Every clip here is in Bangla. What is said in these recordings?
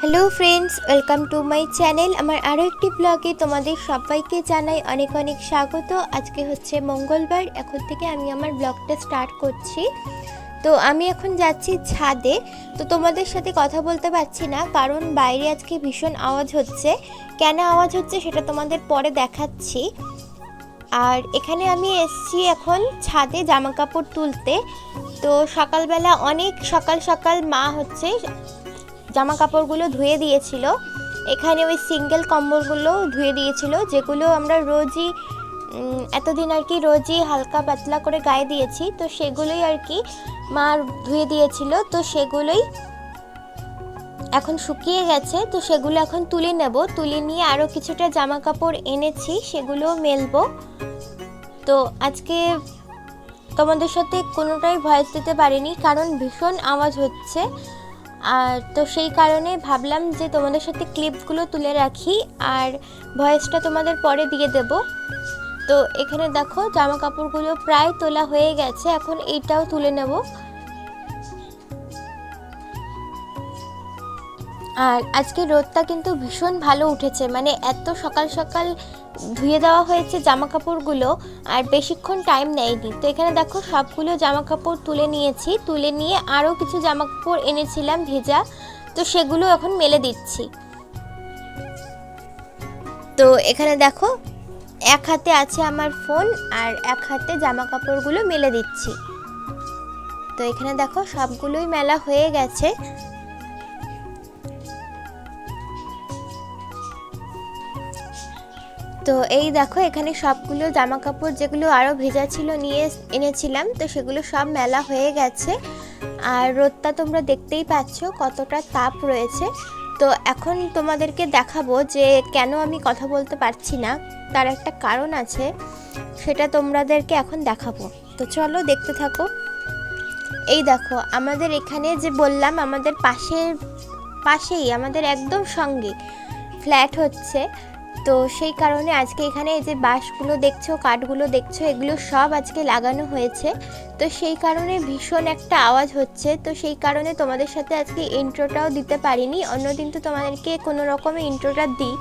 Hello friends welcome to my channel আমার আরও একটি ব্লগে তোমাদের সবাইকে জানাই অনেক অনেক স্বাগত। আজকে হচ্ছে মঙ্গলবার, এখন থেকে আমি আমার ব্লগটা স্টার্ট করছি। তো আমি এখন যাচ্ছি ছাদে। তো তোমাদের সাথে কথা বলতে পারছি না, কারণ বাইরে আজকে ভীষণ আওয়াজ হচ্ছে। কেন আওয়াজ হচ্ছে সেটা তোমাদের পরে দেখাচ্ছি। আর এখানে আমি এসছি এখন ছাদে জামা কাপড় তুলতে। তো সকালবেলা অনেক সকাল সকাল মা হচ্ছে জামা কাপড়গুলো ধুয়ে দিয়েছিল। এখানে ওই সিঙ্গেল কম্বলগুলো ধুয়ে দিয়েছিল, যেগুলো আমরা রোজই এতদিন আর কি রোজই হালকা পাতলা করে গায়ে দিয়েছি। তো সেগুলোই আর কি মা ধুয়ে দিয়েছিল। তো সেগুলোই এখন শুকিয়ে গেছে। তো সেগুলো এখন তুলে নেব। তুলে নিয়ে আরও কিছুটা জামা কাপড় এনেছি সেগুলো মেলবো। তো আজকে তোমাদের সাথে কোনোটাই ভয়েস দিতে পারিনি, কারণ ভীষণ আওয়াজ হচ্ছে। আর তো সেই কারণে ভাবলাম যে তোমাদের সাথে ক্লিপগুলো তুলে রাখি আর ভয়েসটা তোমাদের পরে দিয়ে দেব। তো এখানে দেখো জামা কাপড়গুলো প্রায় তোলা হয়ে গেছে, এখন এইটাও তুলে নেব। আর আজকে রোদটা কিন্তু ভীষণ ভালো উঠেছে। মানে এত সকাল সকাল ধুয়ে দেওয়া হয়েছে জামা কাপড়গুলো আর বেশিক্ষণ টাইম নেয়নি। তো এখানে দেখো সবগুলো জামা কাপড় তুলে নিয়েছি। তুলে নিয়ে আরও কিছু জামা কাপড় এনেছিলাম ভেজা। তো সেগুলো এখন মেলে দিচ্ছি। তো এখানে দেখো এক হাতে আছে আমার ফোন আর এক হাতে জামা কাপড়গুলো মেলে দিচ্ছি। তো এখানে দেখো সবগুলোই মেলা হয়ে গেছে। তো এই দেখো, এখানে সবগুলো জামা কাপড় যেগুলো আরও ভেজা ছিল নিয়ে এনেছিলাম, তো সেগুলো সব মেলা হয়ে গেছে। আর রোদটা তোমরা দেখতেই পাচ্ছ কতটা তাপ রয়েছে। তো এখন তোমাদেরকে দেখাবো যে কেন আমি কথা বলতে পারছি না, তার একটা কারণ আছে, সেটা তোমাদেরকে এখন দেখাবো। তো চলো দেখতে থাকো। এই দেখো, আমাদের এখানে যে বললাম, আমাদের পাশের, পাশেই, আমাদের একদম সঙ্গে, ফ্ল্যাট হচ্ছে। তো সেই কারণে আজকে এখানে এই যে বাঁশগুলো দেখছ, কাঠগুলো দেখছ, এগুলো সব আজকে লাগানো হয়েছে। তো সেই কারণে ভীষণ একটা আওয়াজ হচ্ছে। তো সেই কারণে তোমাদের সাথে আজকে ইন্ট্রোটাও দিতে পারিনি। অন্যদিন তো তোমাদেরকে কোনো রকমের ইন্ট্রোটা দিই।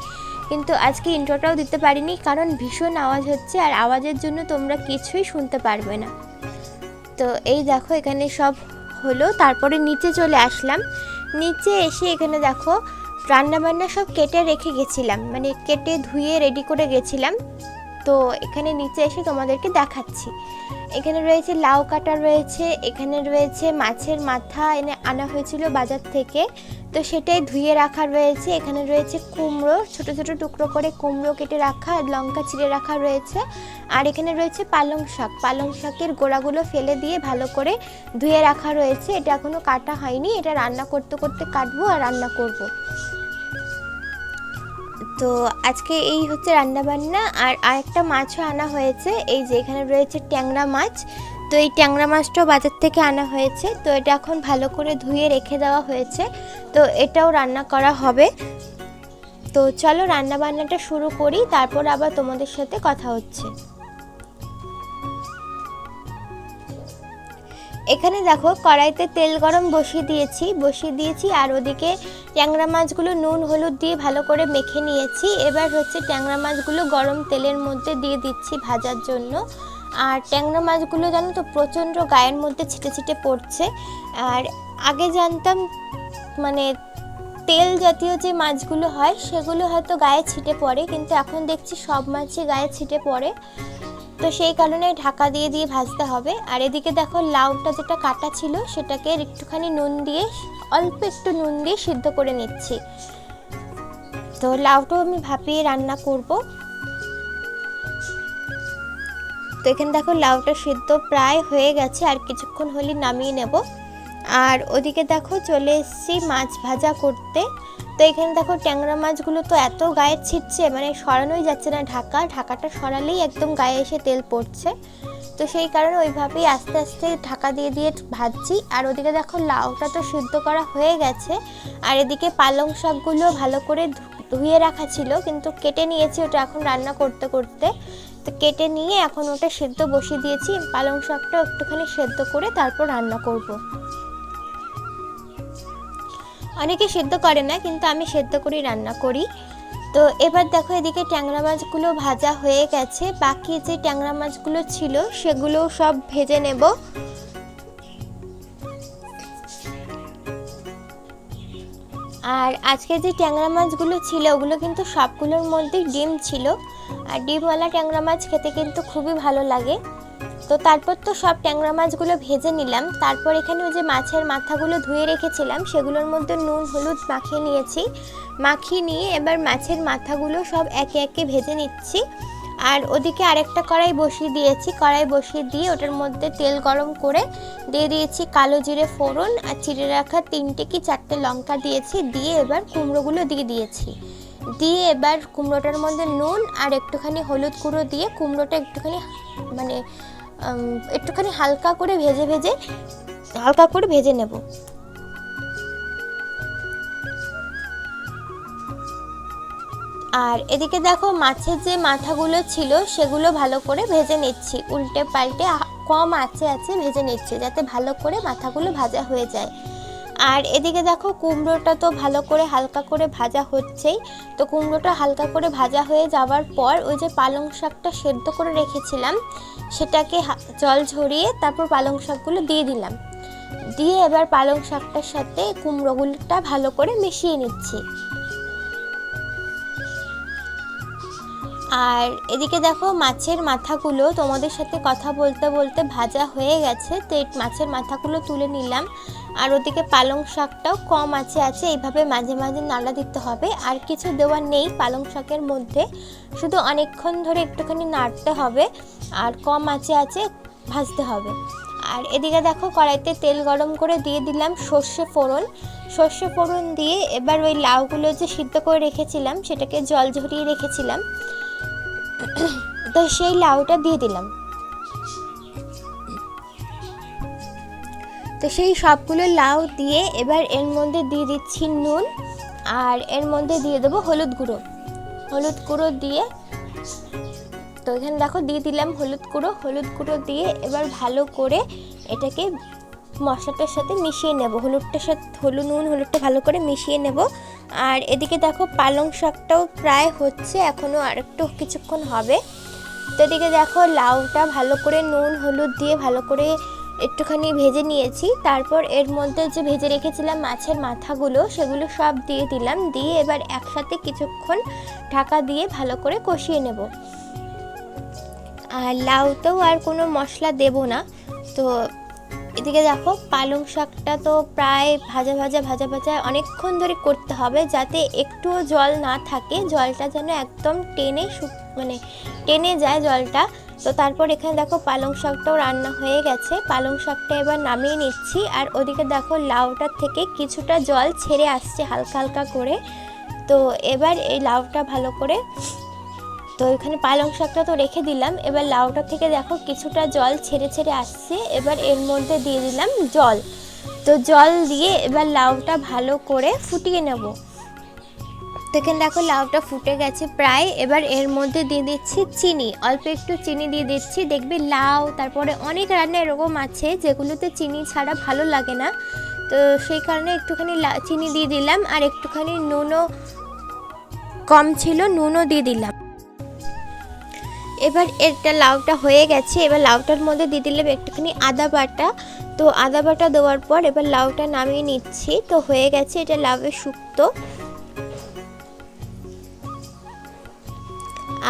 কিন্তু আজকে ইন্ট্রোটাও দিতে পারিনি, কারণ ভীষণ আওয়াজ হচ্ছে আর আওয়াজের জন্য তোমরা কিছুই শুনতে পারবে না। তো এই দেখো, এখানে সব হলো। তারপরে নিচে চলে আসলাম। নিচে এসে এখানে দেখো রান্না বান্না সব কেটে রেখে গেছিলাম মানে কেটে ধুয়ে রেডি করে গেছিলাম। তো এখানে নিচে এসে তোমাদেরকে দেখাচ্ছি। এখানে রয়েছে লাউ কাটা রয়েছে, এখানে রয়েছে মাছের মাথা, এনে আনা হয়েছিল বাজার থেকে। তো সেটাই ধুয়ে রাখা রয়েছে। এখানে রয়েছে কুমড়ো, ছোট ছোট টুকরো করে কুমড়ো কেটে রাখা লঙ্কা চিড়ে রাখা রয়েছে। আর এখানে রয়েছে পালং শাক। পালং শাকের গোড়াগুলো ফেলে দিয়ে ভালো করে ধুয়ে রাখা রয়েছে। এটা এখনও কাটা হয়নি। এটা রান্না করতে করতে কাটবো আর রান্না করব। তো আজকে এই হচ্ছে রান্নাবান্না, আর আরেকটা মাছও আনা হয়েছে, এই যে এখানে রয়েছে ট্যাংরা মাছ। তো এই ট্যাংরা মাছটাও বাজার থেকে আনা হয়েছে, তো এটা এখন ভালো করে ধুয়ে রেখে দেওয়া হয়েছে, তো এটাও রান্না করা হবে। তো চলো রান্নাবান্নাটা শুরু করি, তারপর আবার তোমাদের সাথে কথা হচ্ছে। এখানে দেখো কড়াইতে তেল গরম বসিয়ে দিয়েছি বসিয়ে দিয়েছি আর ওদিকে ট্যাংরা মাছগুলো নুন, হলুদ দিয়ে ভালো করে মেখে নিয়েছি। এবার হচ্ছে ট্যাংরা মাছগুলো গরম তেলের মধ্যে দিয়ে দিচ্ছি ভাজার জন্য। আর ট্যাংরা মাছগুলো জানো তো প্রচণ্ড গায়ের মধ্যে ছিটে ছিটে পড়ছে। আর আগে জানতাম মানে তেল জাতীয় যে মাছগুলো হয়, সেগুলো হয়তো গায়ে ছিটে পড়ে, কিন্তু এখন দেখছি সব মাছই গায়ে ছিটে পড়ে। তো সেই কারণে ঢাকা দিয়ে দিয়ে ভাজতে হবে। আর এদিকে দেখো লাউটা যেটা কাটা ছিল, সেটাকে একটুখানি নুন দিয়ে, অল্প একটু নুন দিয়ে সিদ্ধ করে নিচ্ছি। তো লাউটাও আমি ভাপিয়ে রান্না করব। তো এখানে দেখো লাউটা সিদ্ধ প্রায় হয়ে গেছে, আর কিছুক্ষণ হলে নামিয়ে নেব। আর ওদিকে দেখো চলে এসেছি মাছ ভাজা করতে। তো এখানে দেখো ট্যাংরা মাছগুলো তো এত গায়ে ছিটছে মানে সরানোই যাচ্ছে না ঢাকা। ঢাকাটা সরালেই একদম গায়ে এসে তেল পড়ছে। তো সেই কারণে ওইভাবেই আস্তে আস্তে ঢাকা দিয়ে দিয়ে ভাজছি। আর ওদিকে দেখো লাউটা তো সিদ্ধ করা হয়ে গেছে। আর এদিকে পালং শাকগুলো ভালো করে ধুয়ে রাখা ছিল, কিন্তু কেটে নিয়েছি ওটা এখন রান্না করতে করতে। তো কেটে নিয়ে এখন ওটা সেদ্ধ বসিয়ে দিয়েছি। পালং শাকটা একটুখানি সেদ্ধ করে তারপর রান্না করব। অনেকে সেদ্ধ করে না, কিন্তু আমি সেদ্ধ করেই রান্না করি। তো এবার দেখো এদিকে ট্যাংরা মাছগুলো ভাজা হয়ে গেছে। বাকি যে ট্যাংরা মাছগুলো ছিল, সেগুলো সব ভেজে নেব। আর আজকে যে ট্যাংরা মাছগুলো ছিল, ওগুলো কিন্তু সবগুলোর মধ্যে ডিম ছিল। আর ডিমওয়ালা ট্যাংরা মাছ খেতে কিন্তু খুবই ভালো লাগে। তো তারপর তো সব ট্যাংরা মাছগুলো ভেজে নিলাম। তারপর এখানে ওই যে মাছের মাথাগুলো ধুয়ে রেখেছিলাম, সেগুলোর মধ্যে নুন, হলুদ মাখিয়ে নিয়েছি। মাখিয়ে নিয়ে এবার মাছের মাথাগুলো সব একে একে ভেজে নিচ্ছি। আর ওদিকে আরেকটা কড়াই বসিয়ে দিয়েছি। কড়াই বসিয়ে দিয়ে ওটার মধ্যে তেল গরম করে দিয়ে দিয়েছি কালো জিরে ফোড়ন আর চিড়ে রাখা তিনটে কি চারটে লঙ্কা দিয়েছি। দিয়ে এবার কুমড়োগুলো দিয়ে দিয়েছি। দিয়ে এবার কুমড়োটার মধ্যে নুন আর একটুখানি হলুদ গুঁড়ো দিয়ে কুমড়োটা একটুখানি মানে একটুখানি হালকা করে ভেজে ভেজে, হালকা করে ভেজে নেব। আর এদিকে দেখো মাছের যে মাথাগুলো ছিল সেগুলো ভালো করে ভেজে নিচ্ছি। উল্টে পাল্টে কম আছে আছে ভেজে নিচ্ছি যাতে ভালো করে মাথাগুলো ভাজা হয়ে যায়। আর এদিকে দেখো কুমড়োটা তো ভালো করে হালকা করে ভাজা হচ্ছেই। তো কুমড়োটা হালকা করে ভাজা হয়ে যাওয়ার পর ওই যে পালং শাকটা সেদ্ধ করে রেখেছিলাম, সেটাকে জল ঝরিয়ে তারপর পালং শাকগুলো দিয়ে দিলাম। দিয়ে এবার পালং শাকটার সাথে কুমড়োগুলোটা ভালো করে মিশিয়ে নিচ্ছি। আর এদিকে দেখো মাছের মাথাগুলো তোমাদের সাথে কথা বলতে বলতে ভাজা হয়ে গেছে, তো মাছের মাথাগুলো তুলে নিলাম। আর ওদিকে পালং শাকটাও কম আছে আছে, এইভাবে মাঝে মাঝে নাড়া দিতে হবে। আর কিছু দেওয়ার নেই পালং শাকের মধ্যে, শুধু অনেকক্ষণ ধরে একটুখানি নাড়তে হবে, আর কম আছে আছে ভাজতে হবে। আর এদিকে দেখো কড়াইতে তেল গরম করে দিয়ে দিলাম সর্ষে ফোড়ন। সর্ষে ফোড়ন দিয়ে এবার ওই লাউগুলো যে সিদ্ধ করে রেখেছিলাম, সেটাকে জল ঝরিয়ে রেখেছিলাম। তো সেই লাউটা দিয়ে দিলাম। তো সেই সবগুলো লাউ দিয়ে এবার এর মধ্যে দিয়ে দিচ্ছি নুন আর এর মধ্যে দিয়ে দেবো হলুদ গুঁড়ো। হলুদ গুঁড়ো দিয়ে তো এখানে দেখো দিয়ে দিলাম হলুদ গুঁড়ো। হলুদ গুঁড়ো দিয়ে এবার ভালো করে এটাকে মশলাটার সাথে মিশিয়ে নেব। হলুদটার সাথে হলুদ নুন, হলুদটা ভালো করে মিশিয়ে নেব। আর এদিকে দেখো পালং শাকটাও প্রায় হচ্ছে, এখনও আর একটু কিছুক্ষণ হবে। তো এদিকে দেখো লাউটা ভালো করে নুন, হলুদ দিয়ে ভালো করে একটুখানি ভেজে নিয়েছি। তারপর এর মধ্যে যে ভেজে রেখেছিলাম মাছের মাথাগুলো, সেগুলো সব দিয়ে দিলাম। দিয়ে এবার একসাথে কিছুক্ষণ ঢাকা দিয়ে ভালো করে কষিয়ে নেব। আর লাউতেও আর কোনো মশলা দেব না। তো এদিকে দেখো, পালং শাকটা তো প্রায় ভাজা ভাজা ভাজা ভাজা অনেকক্ষণ ধরে করতে হবে যাতে একটুও জল না থাকে। জলটা যেন একদম টেনে মানে টেনে যায় জলটা। তো তারপর এখানে দেখো পালং শাকটাও রান্না হয়ে গেছে। পালং শাকটা এবার নামিয়ে নিচ্ছি। আর ওদিকে দেখো লাউটার থেকে কিছুটা জল ছেড়ে আসছে হালকা হালকা করে। তো এবার এই লাউটা ভালো করে তো এখানে পালং শাকটা তো রেখে দিলাম। এবার লাউটা থেকে দেখো কিছুটা জল ছেড়ে ছেড়ে আসছে। এবার এর মধ্যে দিয়ে দিলাম জল। তো জল দিয়ে এবার লাউটা ভালো করে ফুটিয়ে নেব। তো এখানে দেখো লাউটা ফুটে গেছে প্রায়। এবার এর মধ্যে দিয়ে দিচ্ছি চিনি। অল্প একটু চিনি দিয়ে দিচ্ছি। দেখবি লাউ, তারপরে অনেক রান্না এরকম আছে যেগুলোতে চিনি ছাড়া ভালো লাগে না। তো সেই কারণে একটুখানি চিনি দিয়ে দিলাম আর একটুখানি নুনও কম ছিল, নুনও দিয়ে দিলাম। এবার এটা লাউটা হয়ে গেছে। এবার লাউটার মধ্যে দিয়ে দিলাম একটুখানি আদা বাটা। তো আদা বাটা দেওয়ার পর এবার লাউটা নামিয়ে নিচ্ছি। তো হয়ে গেছে এটা লাউয়ের শুক্তো।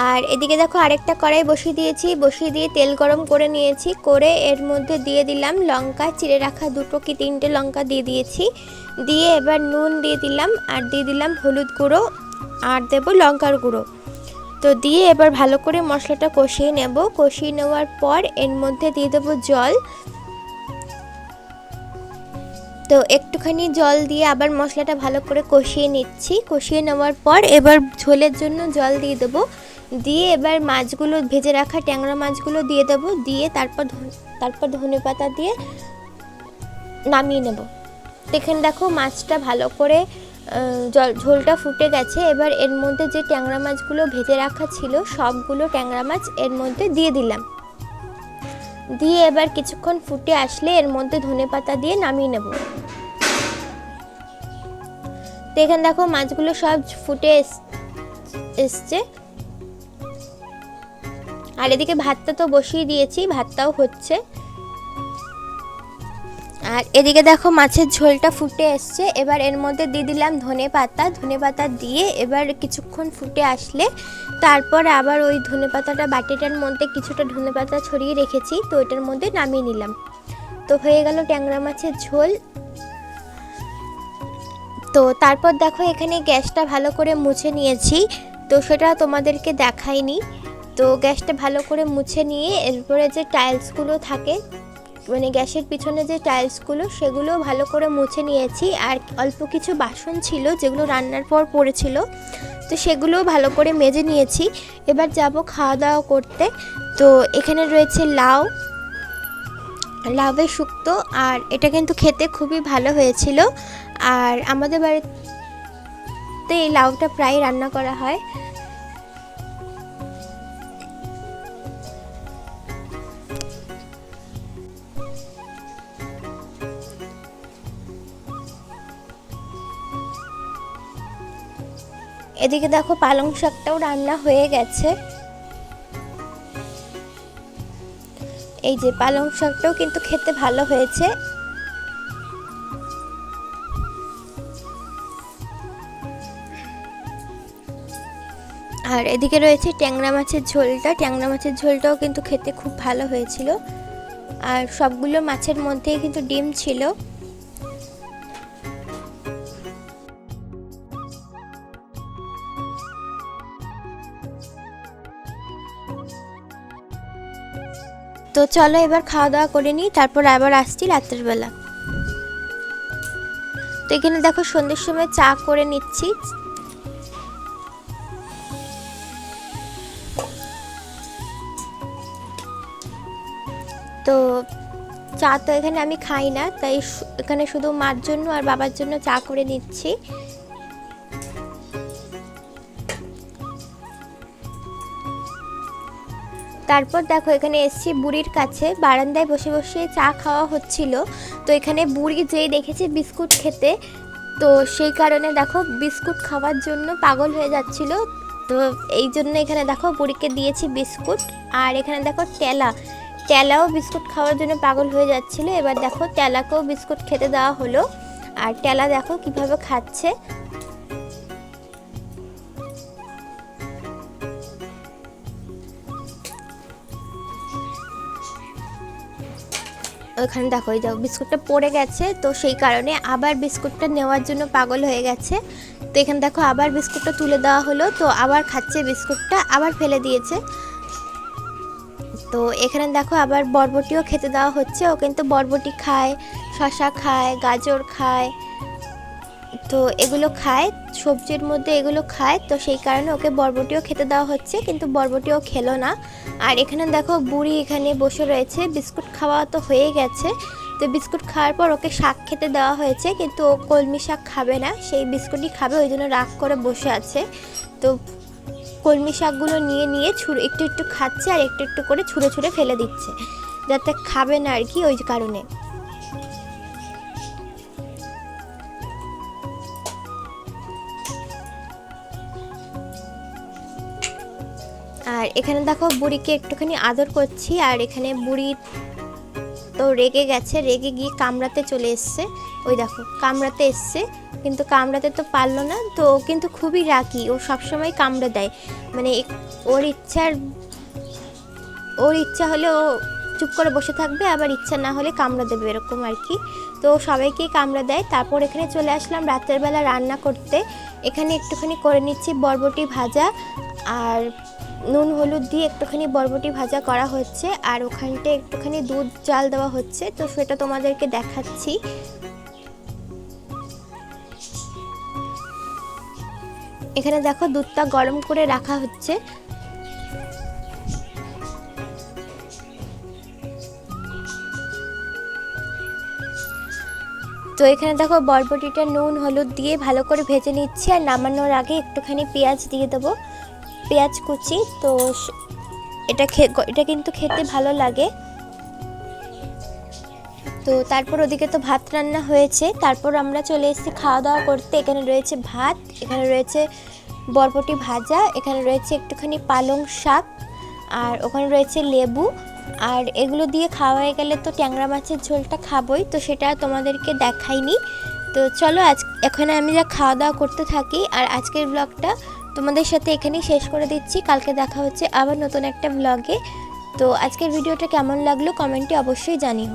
আর এদিকে দেখো আরেকটা কড়াই বসিয়ে দিয়েছি, বসিয়ে দিয়ে তেল গরম করে নিয়েছি, করে এর মধ্যে দিয়ে দিলাম লঙ্কা, চিড়ে রাখা দুটো কি তিনটে লঙ্কা দিয়ে দিয়েছি, দিয়ে এবার নুন দিয়ে দিলাম আর দিয়ে দিলাম হলুদ গুঁড়ো আর দেবো লঙ্কার গুঁড়ো। তো দিয়ে এবার ভালো করে মশলাটা কষিয়ে নেব, কষিয়ে নেওয়ার পর এর মধ্যে দিয়ে দেবো জল। তো একটুখানি জল দিয়ে আবার মশলাটা ভালো করে কষিয়ে নিচ্ছি, কষিয়ে নেওয়ার পর এবার ঝোলের জন্য জল দিয়ে দেবো দিয়ে এবার মাছগুলো ভেজে রাখা ট্যাংরা মাছগুলো দিয়ে দেবো। দিয়ে তারপর তারপর ধনে পাতা দিয়ে নামিয়ে নেব। তো এখানে দেখো মাছটা ভালো করে জল ঝোলটা ফুটে গেছে। এবার এর মধ্যে যে ট্যাংরা মাছগুলো ভেজে রাখা ছিল, সবগুলো ট্যাংরা মাছ এর মধ্যে দিয়ে দিলাম। দিয়ে এবার কিছুক্ষণ ফুটে আসলে এর মধ্যে ধনে পাতা দিয়ে নামিয়ে নেব। তো এখানে দেখো মাছগুলো সব ফুটে এস- এসছে। আর এদিকে ভাতটা তো বসিয়ে দিয়েছি, ভাতটাও হচ্ছে। আর এদিকে দেখো মাছের ঝোলটা ফুটে এসছে। এবার এর মধ্যে দিয়ে দিলাম ধনে পাতা। ধনে পাতা দিয়ে এবার কিছুক্ষণ ফুটে আসলে তারপর আবার ওই ধনে পাতাটা বাটিটার মধ্যে কিছুটা ধনে পাতা ছড়িয়ে রেখেছি, তো এটার মধ্যে নামিয়ে নিলাম। তো হয়ে গেল ট্যাংরা মাছের ঝোল। তো তারপর দেখো এখানে গ্যাসটা ভালো করে মুছে নিয়েছি, তো সেটা তোমাদেরকে দেখাইনি। তো গ্যাসটা ভালো করে মুছে নিয়ে এরপরে যে টাইলসগুলো থাকে মানে গ্যাসের পিছনে যে টাইলসগুলো, সেগুলো ভালো করে মুছে নিয়েছি। আর অল্প কিছু বাসন ছিল যেগুলো রান্নার পর পড়েছিল, তো সেগুলোও ভালো করে মেজে নিয়েছি। এবার যাব খাওয়া দাওয়া করতে। তো এখানে রয়েছে লাউ লাউয়ের শুক্তো, আর এটা কিন্তু খেতে খুবই ভালো হয়েছিল। আর আমাদের বাড়িতে এই লাউটা প্রায় রান্না করা হয়। এদিকে দেখো পালং শাকটাও রান্না হয়ে গেছে। এই যে পালং শাকটাও কিন্তু খেতে ভালো হয়েছে। আর এদিকে রয়েছে ট্যাংরা মাছের ঝোলটা। ট্যাংরা মাছের ঝোলটাও কিন্তু খেতে খুব ভালো হয়েছিল। আর সবগুলো মাছের মধ্যেই কিন্তু ডিম ছিল। তো চলো এবার খাওয়া দাওয়া করে নিই, তারপর আবার আসছি রাত্রের বেলা তো এখানে দেখো সন্ধ্যের সময় চা করে নিচ্ছি। তো চা তো এখানে আমি খাই না, তাই এখানে শুধু মার জন্য আর বাবার জন্য চা করে নিচ্ছি। তারপর দেখো, এখানে এসছি বুড়ির কাছে। বারান্দায় বসে বসে চা খাওয়া হচ্ছিল। তো এখানে বুড়ি যেই দেখেছে বিস্কুট খেতে, তো সেই কারণে দেখো বিস্কুট খাওয়ার জন্য পাগল হয়ে যাচ্ছিল। তো এই জন্য এখানে দেখো বুড়িকে দিয়েছি বিস্কুট। আর এখানে দেখো টেলা টেলাও বিস্কুট খাওয়ার জন্য পাগল হয়ে যাচ্ছিল। এবার দেখো টেলাকেও বিস্কুট খেতে দেওয়া হলো। আর টেলা দেখো কীভাবে খাচ্ছে। ওখানে দেখো, এই দেখো বিস্কুটটা পড়ে গেছে, তো সেই কারণে আবার বিস্কুটটা নেওয়ার জন্য পাগল হয়ে গেছে। তো এখানে দেখো, আবার বিস্কুটটা তুলে দেওয়া হলো, তো আবার খাচ্ছে বিস্কুটটা, আবার ফেলে দিয়েছে। তো এখানে দেখো, আবার বরবটিও খেতে দেওয়া হচ্ছে, ও কিন্তু বরবটি খায় শশা খায়, গাজর খায়, তো এগুলো খায়। সবজির মধ্যে এগুলো খায়, তো সেই কারণে ওকে বরবটিও খেতে দেওয়া হচ্ছে, কিন্তু বরবটিও খেলো না। আর এখানে দেখো বুড়ি এখানে বসে রয়েছে, বিস্কুট খাওয়া তো হয়ে গেছে। তো বিস্কুট খাওয়ার পর ওকে শাক খেতে দেওয়া হয়েছে, কিন্তু ও কলমি শাক খাবে না, সেই বিস্কুটই খাবে, ওই জন্য রাগ করে বসে আছে। তো কলমি শাকগুলো নিয়ে নিয়ে ছুঁড়ে, একটু একটু খাচ্ছে আর একটু একটু করে ছুঁড়ে ছুঁড়ে ফেলে দিচ্ছে, যাতে খাবে না আর কি ওই কারণে। আর এখানে দেখো বুড়িকে একটুখানি আদর করছি, আর এখানে বুড়ি তো রেগে গেছে, রেগে গিয়ে কামড়াতে চলে এসছে। ওই দেখো, কামড়াতে এসছে, কিন্তু কামড়াতে তো পারল না, তো কিন্তু খুবই রাগি, ও সবসময় কামড়ে দেয়। মানে ওর ইচ্ছার, ওর ইচ্ছা হলে ও চুপ করে বসে থাকবে, আবার ইচ্ছা না হলে কামড়া দেবে, এরকম আর কি। তো সবাইকেই কামড়া দেয়। তারপর এখানে চলে আসলাম রাতের বেলা রান্না করতে। এখানে একটুখানি করে নিচ্ছি বরবটি ভাজা, আর নুন, হলুদ দিয়ে একটুখানি বরবটি ভাজা করা হচ্ছে আর ওখানটা একটুখানি দুধ জাল দেওয়া হচ্ছে। তো সেটা তোমাদেরকে দেখাচ্ছি। এখানে দেখো দুধটা গরম করে রাখা হচ্ছে। তো এখানে দেখো বরবটিটা নুন, হলুদ দিয়ে ভালো করে ভেজে নিচ্ছি আর নামানোর আগে একটুখানি পেঁয়াজ দিয়ে দেবো। পেঁয়াজ কুচি, তো এটা এটা কিন্তু খেতে ভালো লাগে। তো তারপর ওদিকে তো ভাত রান্না হয়েছে। তারপর আমরা চলে এসেছি খাওয়া দাওয়া করতে। এখানে রয়েছে ভাত, এখানে রয়েছে বরবটি ভাজা, এখানে রয়েছে একটুখানি পালং শাক, আর ওখানে রয়েছে লেবু। আর এগুলো দিয়ে খাওয়া হয়ে গেলে তো ট্যাংরা মাছের ঝোলটা খাবোই, তো সেটা তোমাদেরকে দেখাইনি। তো চলো আজ, এখানে আমি যা খাওয়া দাওয়া করতে থাকি, আর আজকের ব্লগটা তোমাদের সাথে এখানেই শেষ করে দিচ্ছি। কালকে দেখা হচ্ছে আবার নতুন একটা ব্লগে তো আজকের ভিডিওটা কেমন লাগল কমেন্টে অবশ্যই জানিও।